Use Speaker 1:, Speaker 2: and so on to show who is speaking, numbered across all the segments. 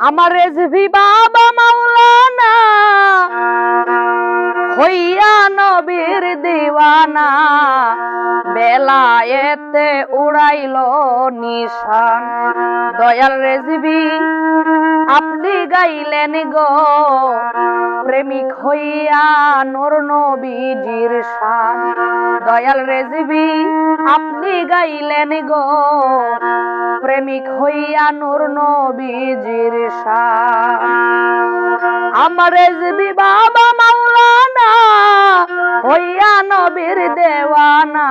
Speaker 1: আমার রেজভি বাবা মাওলানা, হইয়া নবীর দিওয়ানা বেলায়েতে উড়াইল নিশান। দয়াল রেজবি আপনি গাইলেন গো, প্রেমিক হইয়া নূর নবীজির শান। দয়াল রেজবি আপনি গাইলেন গো। প্রেমিক হইয়া নূর নবীজির আমার রেজবি বাবা মাওলানা, হইয়া নবীর দেওয়ানা।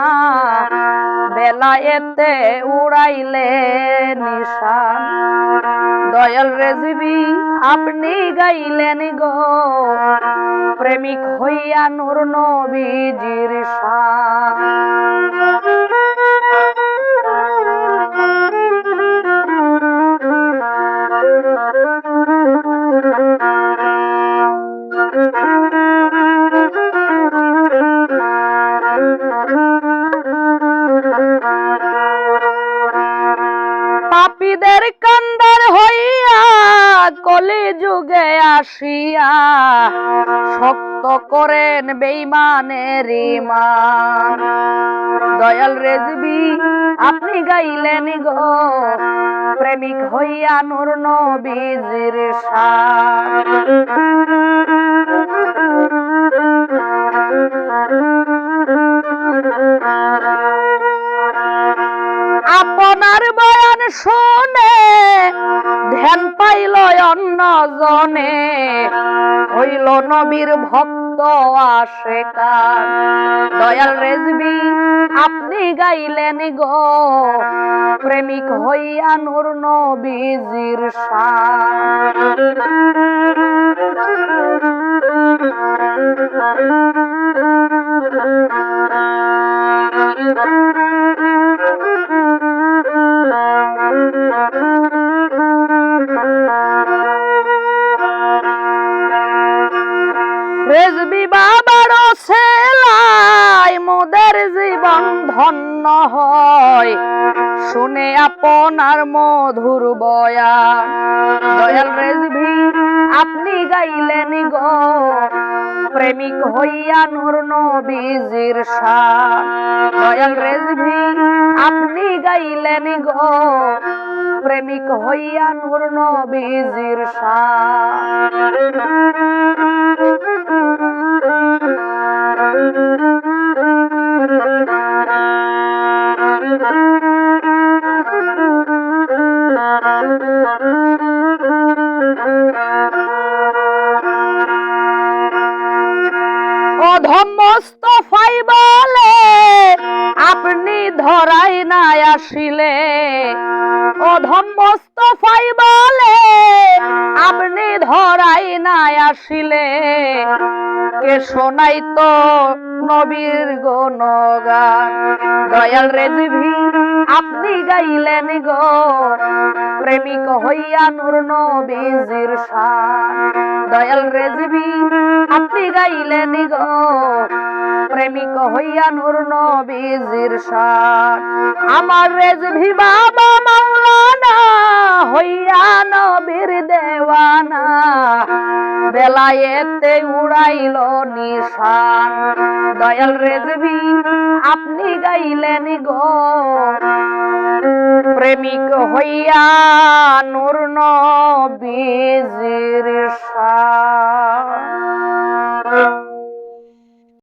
Speaker 1: বেলা এতে উড়াইলে নিশান। দয়াল রেজবি আপনি গাইলেন গো। প্রেমিক হইয়া নূর নবীজির কলি যুগে আসিয়া, শক্ত করেন বেইমানের ইমান দয়াল রেজবি আপনি গাইলেন গো, প্রেমিক হইয়া নূর নবীজির আপনার বয়ান শুনে ধ্যান পাইল অন্য জনে। হইল নবীর ভক্ত আসে দয়াল রেজবি, আপনি গাইলেন গো। প্রেমিক হইয়া নূর নবীজির রেজবি বাবার সেলাই, মোদের জীবন ধন্য হয়। শুনে আপনার মধুর বয়া। দয়াল রেজবি, আপনি গাইলেন গো। প্রেমিক হইয়া নূর নবীজির শান। দয়াল রেজবি, আপনি গাইলেন গো। প্রেমিক হইয়া নূর নবীজির অধমস্তফাই বলে আপনি ধরাই নাই আসিলে। অধমস্তফাই বলে আপনি ধরাই নাই আসিলে। কে শোনাই তো নবীর গণগান। দয়াল রেজভি আপনি গাইলেন গো। প্রেমিক হইয়া নূর নবীজির শান। দয়াল রেজবি আপনি গাইলেন গো। প্রেমিক হইয়া নূর নবীজির শান। আমার রেজভি বাবা মাওলানা বেলায়েতে উড়াইল নিশান। দয়াল রেজবি আপনি গাইলেন গো। প্রেমিক হইয়া নূর নবীজির শান